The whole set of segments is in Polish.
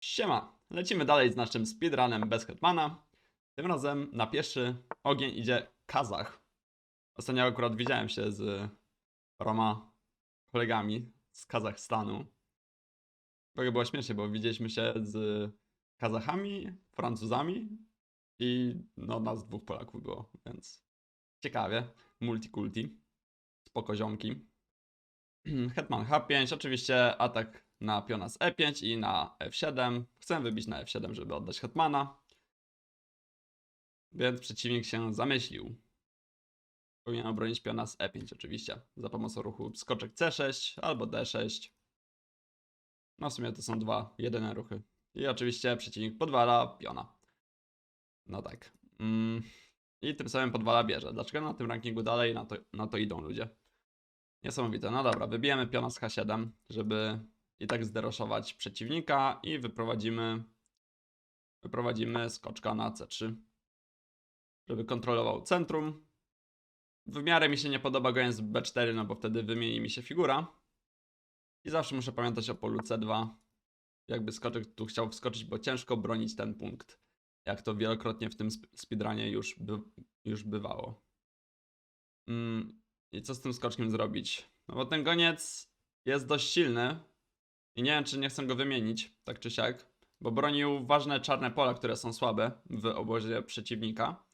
Siema, lecimy dalej z naszym speedrunem bez Hetmana. Tym razem na pierwszy ogień idzie Kazach. Ostatnio akurat widziałem się z paroma kolegami z Kazachstanu. Ogóle było śmiesznie, bo widzieliśmy się z Kazachami, Francuzami i no nas dwóch Polaków było, więc ciekawie. Multikulti, spoko ziomki. Hetman H5, oczywiście atak na piona z E5 i na F7. Chcę wybić na F7, żeby oddać Hetmana. Więc przeciwnik się zamyślił. Powinien obronić piona z E5 oczywiście, za pomocą ruchu skoczek C6 albo D6. No w sumie to są dwa jedyne ruchy. I oczywiście przeciwnik podwala piona. No tak. Mm. I tym samym podwala bierze. Dlaczego na tym rankingu dalej na to, na to idą ludzie? Niesamowite. No dobra, wybijemy piona z H7, żeby i tak zderoszować przeciwnika i wyprowadzimy wyprowadzimy skoczka na C3, żeby kontrolował centrum. W miarę mi się nie podoba goniec B4, no bo wtedy wymieni mi się figura. I zawsze muszę pamiętać o polu C2. Jakby skoczek tu chciał wskoczyć, bo ciężko bronić ten punkt. Jak to wielokrotnie w tym sp- speedrunie już, by, już bywało. Mm, I co z tym skoczkiem zrobić? No bo ten goniec jest dość silny. I nie wiem, czy nie chcę go wymienić, tak czy siak. Bo bronił ważne czarne pola, które są słabe w obozie przeciwnika.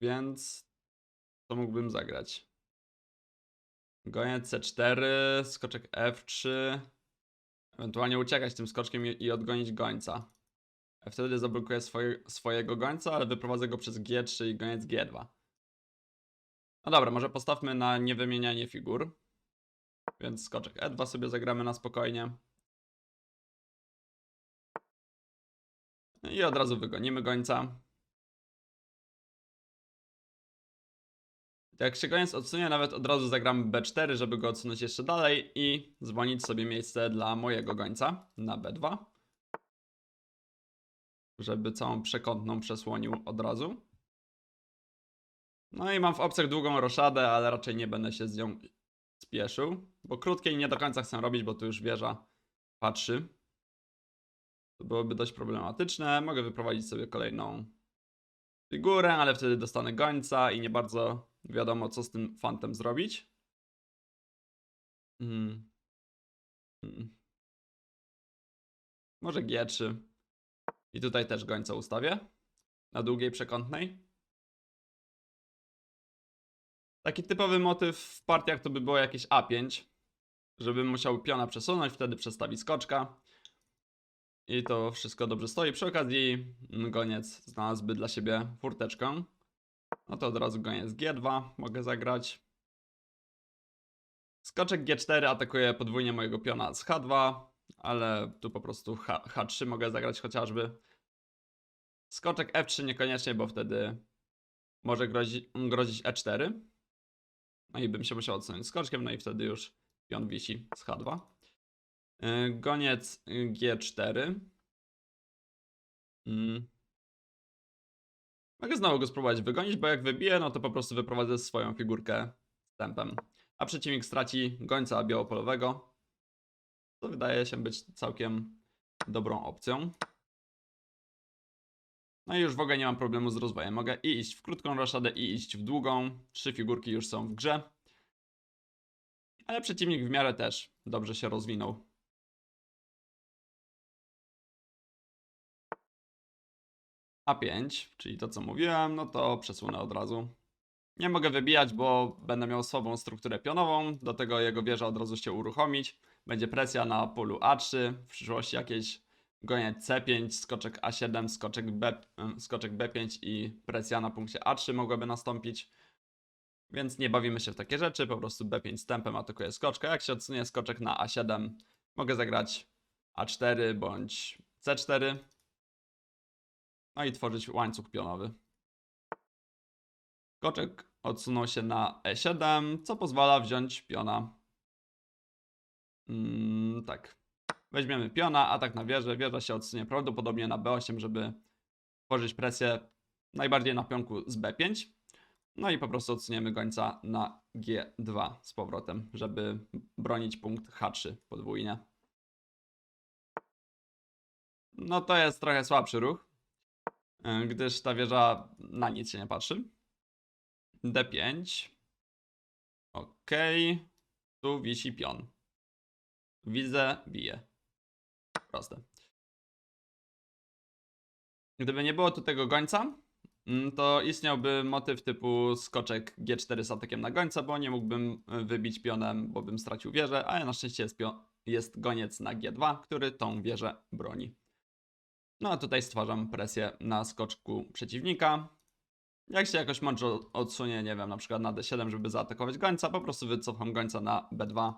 Więc to mógłbym zagrać. Goniec C4, skoczek F3. Ewentualnie uciekać tym skoczkiem i, odgonić gońca. Wtedy zablokuję swoje, swojego gońca, ale wyprowadzę go przez G3 i goniec G2. No dobra, może postawmy na niewymienianie figur. Więc skoczek E2 sobie zagramy na spokojnie. I od razu wygonimy gońca. Jak się goniec odsunie, nawet od razu zagramy B4, żeby go odsunąć jeszcze dalej i zwolnić sobie miejsce dla mojego gońca na B2. Żeby całą przekątną przesłonił od razu. No i mam w opcjach długą roszadę, ale raczej nie będę się z nią spieszył. Bo krótkiej nie do końca chcę robić, bo tu już wieża patrzy. To byłoby dość problematyczne. Mogę wyprowadzić sobie kolejną figurę, ale wtedy dostanę gońca i nie bardzo wiadomo, co z tym fantem zrobić. Mm. Mm. Może G3. I tutaj też gońca ustawię. Na długiej przekątnej. Taki typowy motyw w partiach to by było jakieś A5. Żebym musiał piona przesunąć, wtedy przestawi skoczka. I to wszystko dobrze stoi. Przy okazji mm, goniec znalazłby dla siebie furteczkę. No to od razu goniec G2 mogę zagrać. Skoczek G4 atakuje podwójnie mojego piona z H2, ale tu po prostu H, H3 mogę zagrać chociażby. Skoczek F3 niekoniecznie, bo wtedy może grozi, grozić E4. No i bym się musiał odsunąć skoczkiem, no i wtedy już pion wisi z H2. Yy, Goniec y, G4. Mm. Mogę znowu go spróbować wygonić, bo jak wybiję, no to po prostu wyprowadzę swoją figurkę tempem. A przeciwnik straci gońca białopolowego. To wydaje się być całkiem dobrą opcją. No i już w ogóle nie mam problemu z rozwojem. Mogę i iść w krótką roszadę, i iść w długą. Trzy figurki już są w grze. Ale przeciwnik w miarę też dobrze się rozwinął. A5, czyli to co mówiłem, no to przesunę od razu. Nie mogę wybijać, bo będę miał słabą strukturę pionową, do tego jego wieża od razu się uruchomić. Będzie presja na polu A3, w przyszłości jakieś goniec C5, skoczek A7, skoczek, B, skoczek B5 i presja na punkcie A3 mogłaby nastąpić. Więc nie bawimy się w takie rzeczy, po prostu B5 z tempem atakuje skoczka. Jak się odsunie skoczek na A7, mogę zagrać A4 bądź C4. No i tworzyć łańcuch pionowy. Skoczek odsunął się na E7, co pozwala wziąć piona. Mm, tak. Weźmiemy piona, atak na wieżę. Wieża się odsunie prawdopodobnie na B8, żeby tworzyć presję najbardziej na pionku z B5. No i po prostu odsuniemy gońca na G2 z powrotem, żeby bronić punkt H3 podwójnie. No to jest trochę słabszy ruch, y, gdyż ta wieża na nic się nie patrzy. D5. Ok. Tu wisi pion. Widzę, bije. Proste. Gdyby nie było tu tego gońca, mm, to istniałby motyw typu skoczek G4 z atakiem na gońca, bo nie mógłbym y, wybić pionem, bo bym stracił wieżę, ale na szczęście jest, jest goniec na G2, który tą wieżę broni. No a tutaj stwarzam presję na skoczku przeciwnika. Jak się jakoś mądrze odsunie, nie wiem, na przykład na D7, żeby zaatakować gońca, po prostu wycofam gońca na B2.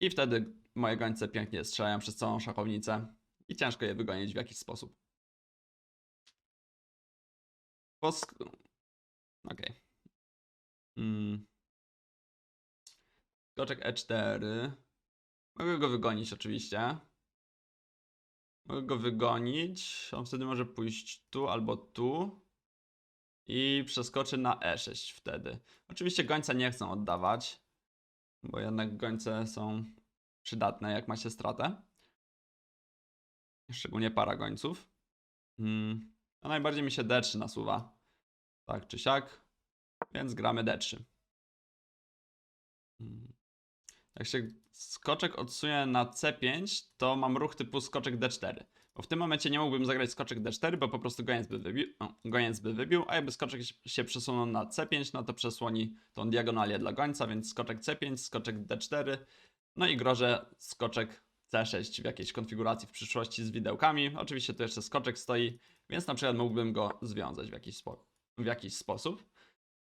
I wtedy moje gońce pięknie strzelają przez całą szachownicę i ciężko je wygonić w jakiś sposób. Posk... Okej. Mm. Skoczek E4. Mogę go wygonić oczywiście. Mogę go wygonić. On wtedy może pójść tu albo tu. I przeskoczy na E6 wtedy. Oczywiście gońca nie chcą oddawać. Bo jednak gońce są przydatne, jak ma się stratę. Szczególnie para gońców. Mm. No najbardziej mi się D3 nasuwa. Tak czy siak. Więc gramy D3. Mm. Jak się skoczek odsunie na C5, to mam ruch typu skoczek D4. Bo w tym momencie nie mógłbym zagrać skoczek D4, bo po prostu goniec by wybił, o, goniec by wybił a jakby skoczek się przesunął na C5, no to przesłoni tą diagonalię dla gońca, więc skoczek C5, skoczek D4, no i grożę skoczek C6 w jakiejś konfiguracji w przyszłości z widełkami. Oczywiście tu jeszcze skoczek stoi, więc na przykład mógłbym go związać w jakiś, spo, w jakiś sposób.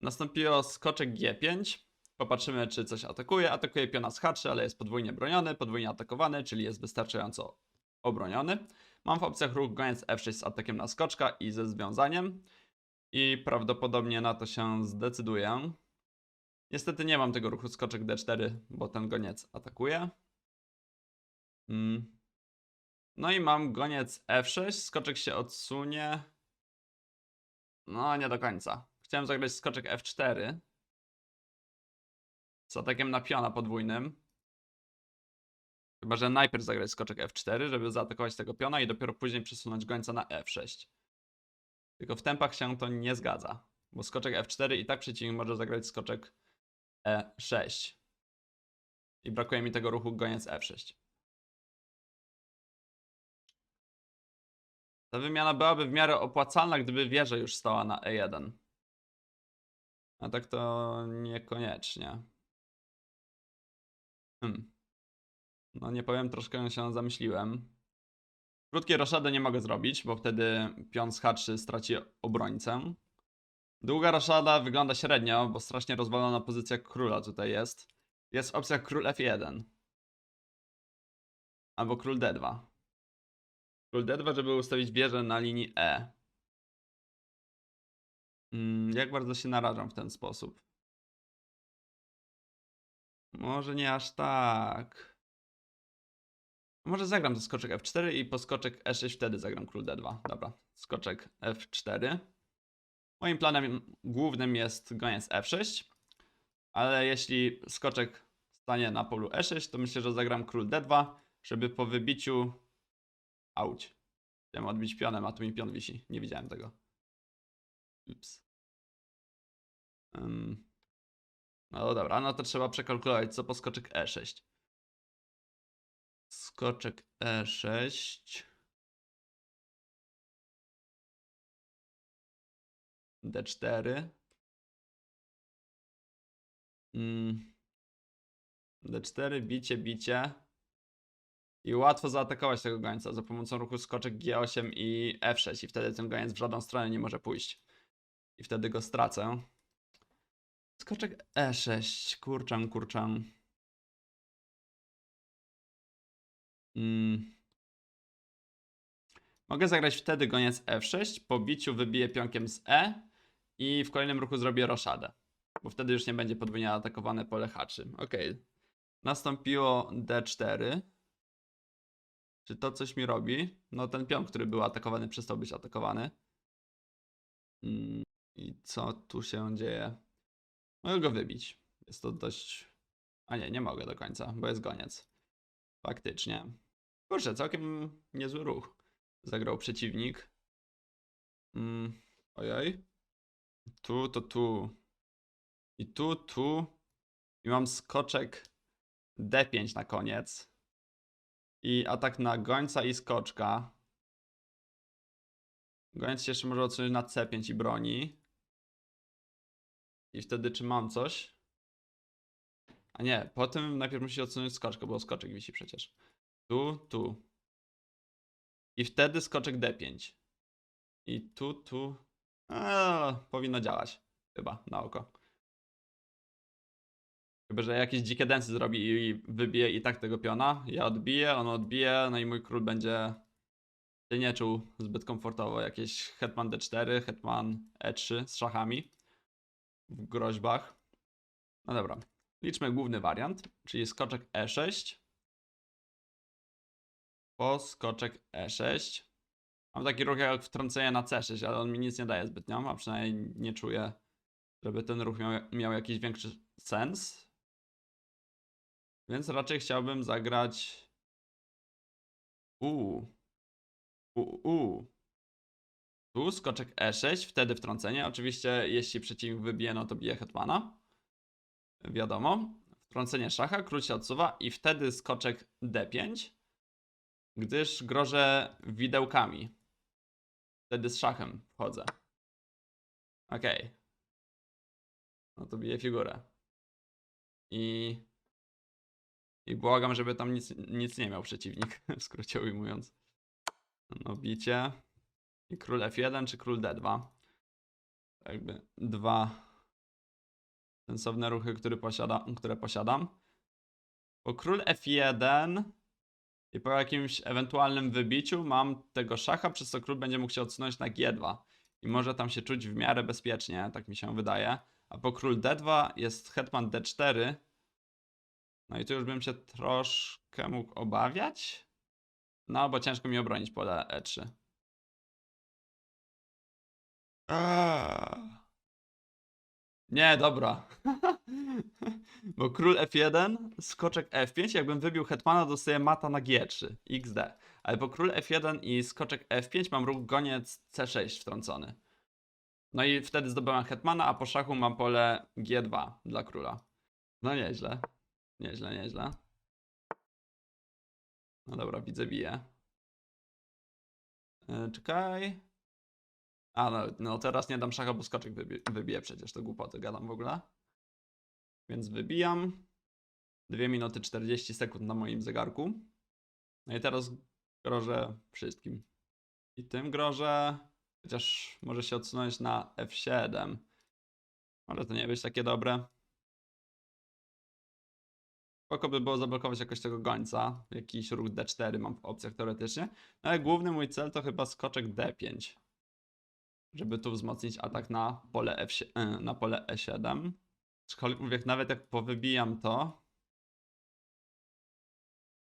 Nastąpiło skoczek G5. Popatrzymy, czy coś atakuje. Atakuje piona z H3, ale jest podwójnie broniony, podwójnie atakowany, czyli jest wystarczająco obroniony. Mam w opcjach ruch goniec F6 z atakiem na skoczka i ze związaniem. I prawdopodobnie na to się zdecyduję. Niestety nie mam tego ruchu skoczek D4, bo ten goniec atakuje. Mm. No i mam goniec F6, skoczek się odsunie. No, nie do końca. Chciałem zagrać skoczek F4 z atakiem na piona podwójnym. Chyba, że najpierw zagrać skoczek F4, żeby zaatakować tego piona i dopiero później przesunąć gońca na F6. Tylko w tempach się to nie zgadza, bo skoczek F4 i tak przeciwnik może zagrać skoczek E6. I brakuje mi tego ruchu goniec F6. Ta wymiana byłaby w miarę opłacalna, gdyby wieża już stała na E1. A tak to niekoniecznie. Hmm. No nie powiem, troszkę się zamyśliłem. Krótkie roszady nie mogę zrobić, bo wtedy pion z H3 straci obrońcę. Długa roszada wygląda średnio, bo strasznie rozwalona pozycja króla tutaj jest. Jest w opcjach król F1. Albo król D2. Król D2, żeby ustawić wieżę na linii E. Mm, jak bardzo się narażam w ten sposób? Może nie aż tak. Może zagram to skoczek F4 i po skoczek E6 wtedy zagram król D2. Dobra, skoczek F4. Moim planem głównym jest goniec F6, ale jeśli skoczek stanie na polu E6, to myślę, że zagram król D2, żeby po wybiciu... Auć. Chciałem odbić pionem, a tu mi pion wisi. Nie widziałem tego. Ups. Ym. No dobra, no to trzeba przekalkulować, co po skoczek E6. Skoczek E E6. D4. Mm. D4, bicie, bicie. I łatwo zaatakować tego gońca za pomocą ruchu skoczek G8 i F6 i wtedy ten goniec w żadną stronę nie może pójść. I wtedy go stracę. Skoczek E6, kurczę, kurczę. Mm. Mogę zagrać wtedy goniec F6, po biciu wybiję pionkiem z E i w kolejnym ruchu zrobię roszadę. Bo wtedy już nie będzie podwójnie atakowane pole H3. Ok. Nastąpiło D4. Czy to coś mi robi? No ten pion, który był atakowany, przestał być atakowany. Mm, I co tu się dzieje? Mogę go wybić. Jest to dość... A nie, nie mogę do końca, bo jest goniec. Faktycznie. Kurczę, całkiem niezły ruch. Zagrał przeciwnik. Mm, ojej. Tu, to tu. I tu, tu. I mam skoczek D5 na koniec. I atak na gońca i skoczka. Goniec się jeszcze może odsunąć na C5 i broni. I wtedy czy mam coś? A nie, po tym najpierw musi odsunąć skoczkę, bo skoczek wisi przecież. Tu, tu. I wtedy skoczek D5. I tu, tu. Eee, powinno działać. Chyba, na oko. Chyba, że jakieś dzikie densy zrobi i wybije i tak tego piona. Ja odbiję, on odbije, no i mój król będzie się nie czuł zbyt komfortowo. Jakieś hetman D4, hetman E3 z szachami w groźbach. No dobra. Liczmy główny wariant, czyli skoczek E6. Po skoczek E6. Mam taki ruch jak wtrącenie na C6, ale on mi nic nie daje zbytnio, a przynajmniej nie czuję, żeby ten ruch miał, miał jakiś większy sens. Więc raczej chciałbym zagrać. U. U, u. Tu skoczek E6, wtedy wtrącenie. Oczywiście, jeśli przeciwnik wybije, no to bije hetmana. Wiadomo. Wtrącenie szacha, król się odsuwa i wtedy skoczek D5, gdyż grożę widełkami. Wtedy z szachem wchodzę. Okej. No to biję figurę. I... I błagam, żeby tam nic, nic nie miał przeciwnik, w skrócie ujmując. No bicie. I król F1 czy król D2. Tak Jakby dwa sensowne ruchy, które, posiada, które posiadam. Po król F1 i po jakimś ewentualnym wybiciu mam tego szacha, przez co król będzie mógł się odsunąć na G2. I może tam się czuć w miarę bezpiecznie, tak mi się wydaje. A po król D2 jest hetman D4. No i tu już bym się troszkę mógł obawiać. No, bo ciężko mi obronić pole E3. Aaaa. Nie, dobra. Bo król F1, skoczek F5, jakbym wybił hetmana, dostaję mata na G3, XD. Ale po król F1 i skoczek F5 mam ruch goniec C6 wtrącony. No i wtedy zdobywam hetmana, a po szachu mam pole G2 dla króla. No nieźle. Nieźle, nieźle. No dobra, widzę, bije. Yy, czekaj. A no, no teraz nie dam szacha, bo skoczek wybie, wybije przecież, to głupoty gadam w ogóle. Więc wybijam. 2 minuty 40 sekund na moim zegarku. No i teraz grożę wszystkim. I tym grożę, chociaż może się odsunąć na F7. Może to nie być takie dobre. Spoko by było zablokować jakoś tego gońca. Jakiś ruch D4 mam w opcjach teoretycznie. No ale główny mój cel to chyba skoczek D5 żeby tu wzmocnić atak na pole, F, na pole E7. Aczkolwiek nawet jak powybijam to,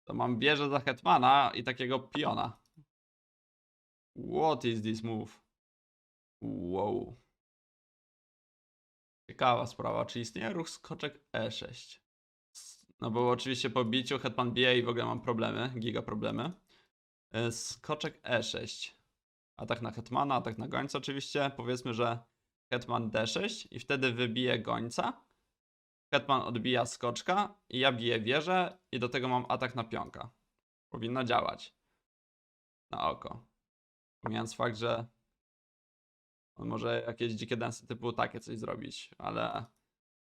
to mam wieżę za hetmana i takiego piona. What is this move? Wow. Ciekawa sprawa, czy istnieje ruch skoczek E6? No bo oczywiście po biciu hetman bije i w ogóle mam problemy, giga problemy. E, Skoczek E6. Atak na hetmana, atak na gońca oczywiście. Powiedzmy, że hetman d6 i wtedy wybije gońca. Hetman odbija skoczka i ja biję wieżę i do tego mam atak na pionka. Powinno działać. Na oko. Pomijając fakt, że on może jakieś dzikie densy typu takie coś zrobić, ale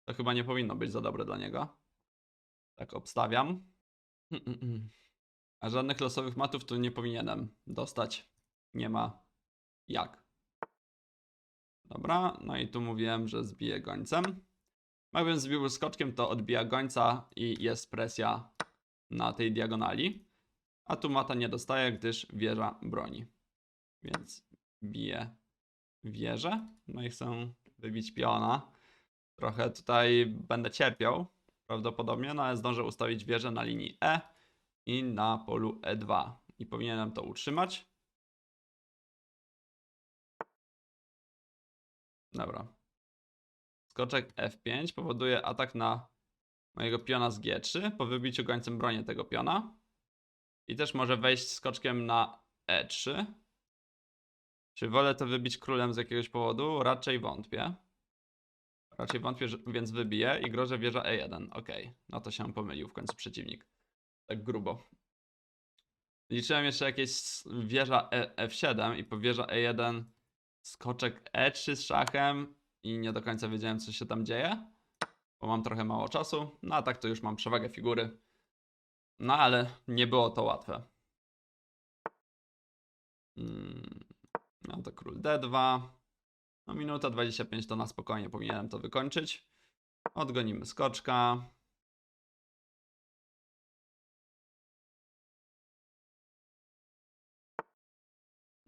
to chyba nie powinno być za dobre dla niego. Tak obstawiam. A żadnych losowych matów tu nie powinienem dostać. Nie ma jak. Dobra, no i tu mówiłem, że zbiję gońcem. Jakbym zbił skoczkiem, to odbija gońca i jest presja na tej diagonali. A tu mata nie dostaje, gdyż wieża broni. Więc biję wieżę. No i chcę wybić piona. Trochę tutaj będę cierpiał prawdopodobnie, no ale zdążę ustawić wieżę na linii E i na polu E2. I powinienem to utrzymać. Dobra. Skoczek F5 powoduje atak na mojego piona z G3. Po wybiciu gońcem bronię tego piona. I też może wejść skoczkiem na E3. Czy wolę to wybić królem z jakiegoś powodu? Raczej wątpię. Raczej wątpię, więc wybiję i grożę wieża E1. Okej, no to się pomylił w końcu przeciwnik. Tak grubo. Liczyłem jeszcze jakieś wieża e, F7 i po wieża E1 skoczek E3 z szachem i nie do końca wiedziałem co się tam dzieje, bo mam trochę mało czasu. No a tak to już mam przewagę figury. No ale nie było to łatwe. Mm, No to król D2. No minuta 25 to na spokojnie powinienem to wykończyć. Odgonimy skoczka.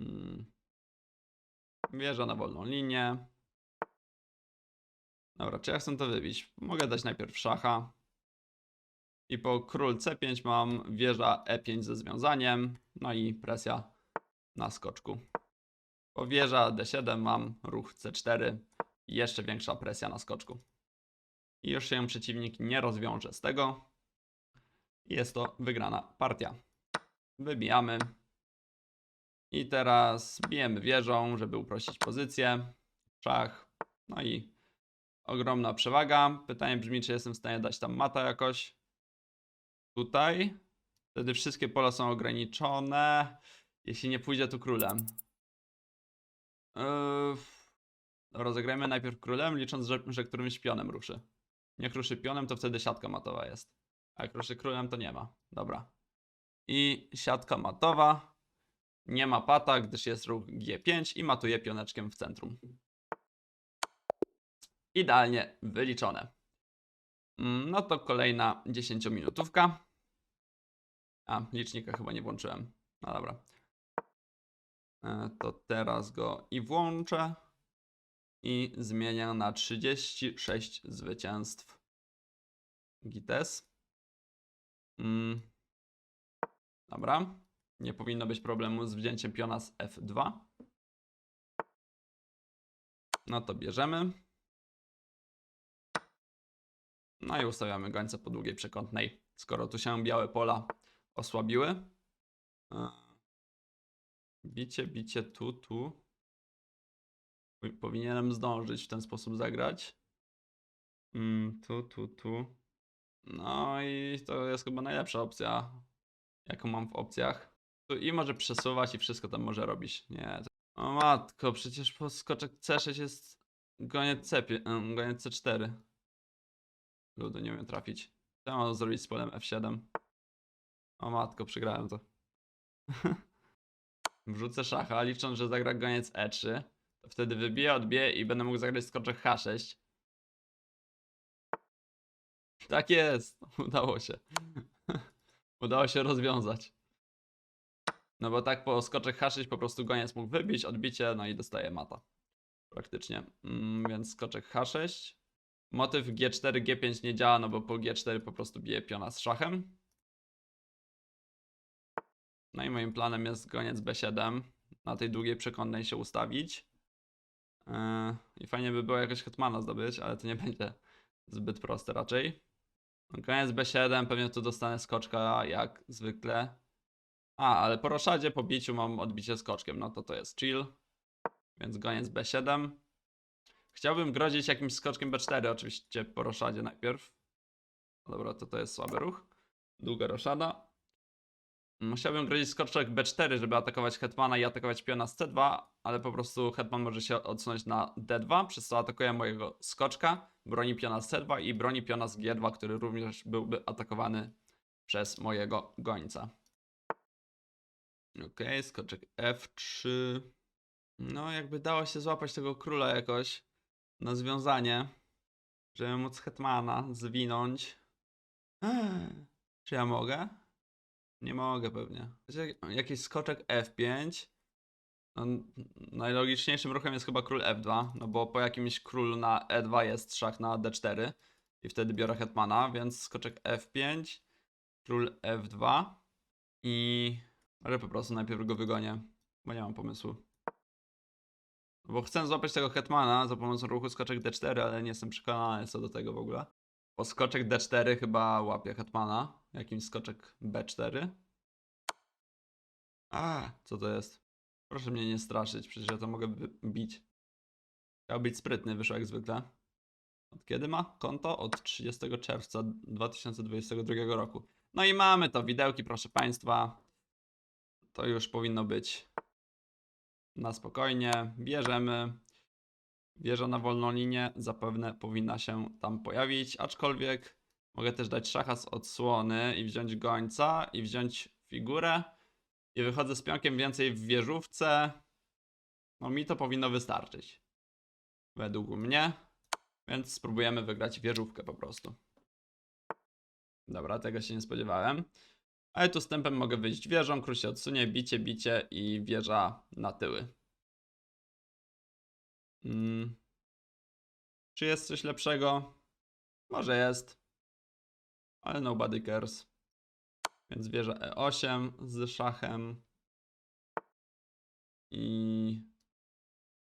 Mm. Wieża na wolną linię. Dobra, czy ja chcę to wybić? Mogę dać najpierw szacha. I po król C5 mam wieża E5 ze związaniem. No i presja na skoczku. Po wieża D7 mam ruch C4 i jeszcze większa presja na skoczku. I już się przeciwnik nie rozwiąże z tego. Jest to wygrana partia. Wybijamy. I teraz bijemy wieżą, żeby uprościć pozycję. Szach. No i ogromna przewaga. Pytanie brzmi, czy jestem w stanie dać tam mata jakoś. Tutaj. Wtedy wszystkie pola są ograniczone. Jeśli nie pójdzie tu królem. Yy, rozegrajmy najpierw królem, licząc, że, że którymś pionem ruszy. Jak ruszy pionem, to wtedy siatka matowa jest. A jak ruszy królem, to nie ma. Dobra. I siatka matowa. Nie ma pata, gdyż jest ruch G5 i matuje pioneczkiem w centrum. Idealnie wyliczone. Mm, No to kolejna 10-minutówka. A, licznika chyba nie włączyłem. No dobra. E, To teraz go i włączę. I zmienię na 36 zwycięstw. Gites. Mm. Dobra. Nie powinno być problemu z wzięciem piona z F2. No to bierzemy. No i ustawiamy gońce po długiej przekątnej. Skoro tu się białe pola osłabiły. E, Bicie, bicie tu, tu. Powi- Powinienem zdążyć w ten sposób zagrać. Mm, tu, tu, tu. No i to jest chyba najlepsza opcja, jaką mam w opcjach. I może przesuwać i wszystko tam może robić. Nie. O matko, przecież po skoczek C6 jest goniec, C, goniec C4. Ludy, nie umiem trafić. Co ja mam zrobić z polem F7? O matko, przegrałem to. Wrzucę szacha, licząc, że zagra goniec E3. To wtedy wybiję, odbiję i będę mógł zagrać skoczek H6. Tak jest, udało się. udało się rozwiązać. No bo tak po skoczek H6 po prostu goniec mógł wybić, odbicie, no i dostaje mata. Praktycznie. Mm, więc skoczek H6. Motyw G4, G5 nie działa, no bo po G4 po prostu bije piona z szachem. No i moim planem jest goniec B7. Na tej długiej przekątnej się ustawić. Yy, I fajnie by było jakoś hetmana zdobyć, ale to nie będzie zbyt proste raczej. Goniec B7, pewnie tu dostanę skoczka jak zwykle. A, ale po roszadzie, po biciu mam odbicie skoczkiem, no to to jest chill. Więc goniec B7. Chciałbym grozić jakimś skoczkiem B4, oczywiście po roszadzie najpierw. Dobra, to to jest słaby ruch. Długa roszada. Mm, Chciałbym grozić skoczek B4, żeby atakować hetmana i atakować piona z C2, ale po prostu hetman może się odsunąć na D2, przez co atakuje mojego skoczka, broni piona z C2 i broni piona z G2, który również byłby atakowany przez mojego gońca. Ok, skoczek F3. No, jakby dało się złapać tego króla jakoś na związanie, żeby móc hetmana zwinąć. Czy ja mogę? Nie mogę pewnie. Jakiś skoczek F5. No, najlogiczniejszym ruchem jest chyba król F2, no bo po jakimś królu na E2 jest szach na D4 i wtedy biorę hetmana, więc skoczek F5, król F2 i ale po prostu najpierw go wygonię, bo nie mam pomysłu. Bo chcę złapać tego hetmana za pomocą ruchu skoczek D4, ale nie jestem przekonany co do tego w ogóle. Bo skoczek D4 chyba łapie hetmana, jakimś skoczek B4. A, co to jest? Proszę mnie nie straszyć, przecież ja to mogę bić. Chciał być sprytny, wyszło jak zwykle. Od kiedy ma konto? Od 30 czerwca 2022 roku. No i mamy to, widełki, proszę Państwa. To już powinno być na spokojnie. Bierzemy. Wieża na wolną linię zapewne powinna się tam pojawić, aczkolwiek mogę też dać szacha z odsłony i wziąć gońca i wziąć figurę i wychodzę z pionkiem więcej w wieżówce. No mi to powinno wystarczyć. Według mnie. Więc spróbujemy wygrać wieżówkę po prostu. Dobra, tego się nie spodziewałem. Ale tu stępem mogę wyjść wieżą, król się odsunie, bicie, bicie i wieża na tyły. Mm. Czy jest coś lepszego? Może jest. Ale nobody cares. Więc wieża E8 z szachem. I...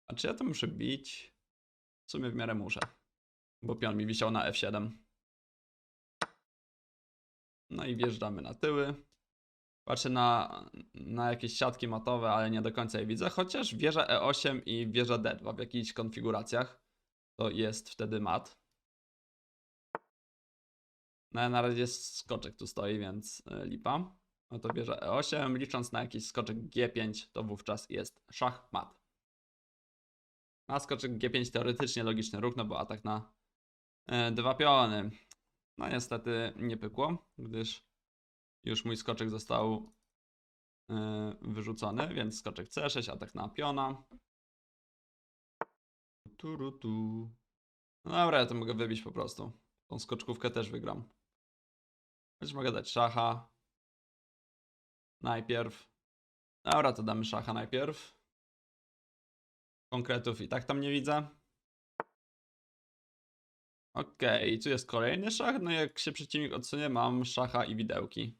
A czy ja to muszę bić? W sumie w miarę muszę. Bo pion mi wisiał na F7. No i wjeżdżamy na tyły. Patrzę na, na jakieś siatki matowe, ale nie do końca je widzę. Chociaż wieża E8 i wieża D2 w jakichś konfiguracjach to jest wtedy mat. No na razie skoczek tu stoi, więc y, lipa. No to wieża E8, licząc na jakiś skoczek G5, to wówczas jest szach mat. A skoczek G5 teoretycznie logiczny ruch, no bo atak na y, dwa piony. No niestety nie pykło, gdyż już mój skoczek został y, wyrzucony, więc skoczek C6, atak na piona. Turu tu. No dobra, ja to mogę wybić po prostu. Tą skoczkówkę też wygram. Choć mogę dać szacha. Najpierw. Dobra, to damy szacha najpierw. Konkretów i tak tam nie widzę. Okej, tu jest kolejny szach. No jak się przeciwnik odsunie, mam szacha i widełki.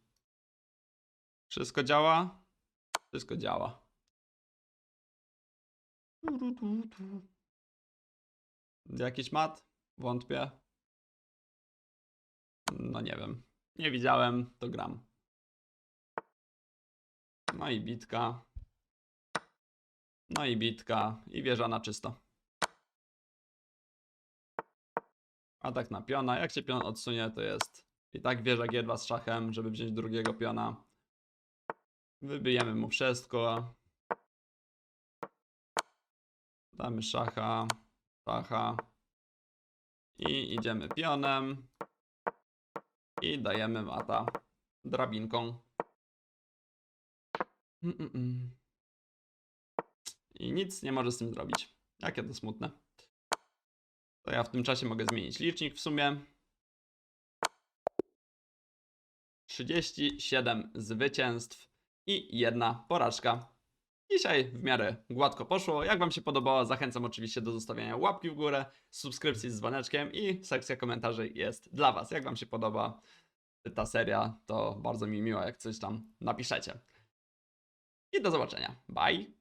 Wszystko działa? Wszystko działa. Jakiś mat? Wątpię. No nie wiem. Nie widziałem, to gram. No i bitka. No i bitka. I wieża na czysto. Atak na piona. Jak się pion odsunie, to jest i tak wieża G2 z szachem, żeby wziąć drugiego piona. Wybijemy mu wszystko. Damy szacha, szacha. I idziemy pionem. I dajemy mata drabinką. Mm, mm, mm. I nic nie może z tym zrobić. Jakie to smutne. To ja w tym czasie mogę zmienić licznik w sumie. 37 zwycięstw i jedna porażka. Dzisiaj w miarę gładko poszło. Jak Wam się podobało, zachęcam oczywiście do zostawiania łapki w górę, subskrypcji z dzwoneczkiem i sekcja komentarzy jest dla Was. Jak Wam się podoba ta seria, to bardzo mi miło, jak coś tam napiszecie. I do zobaczenia. Bye!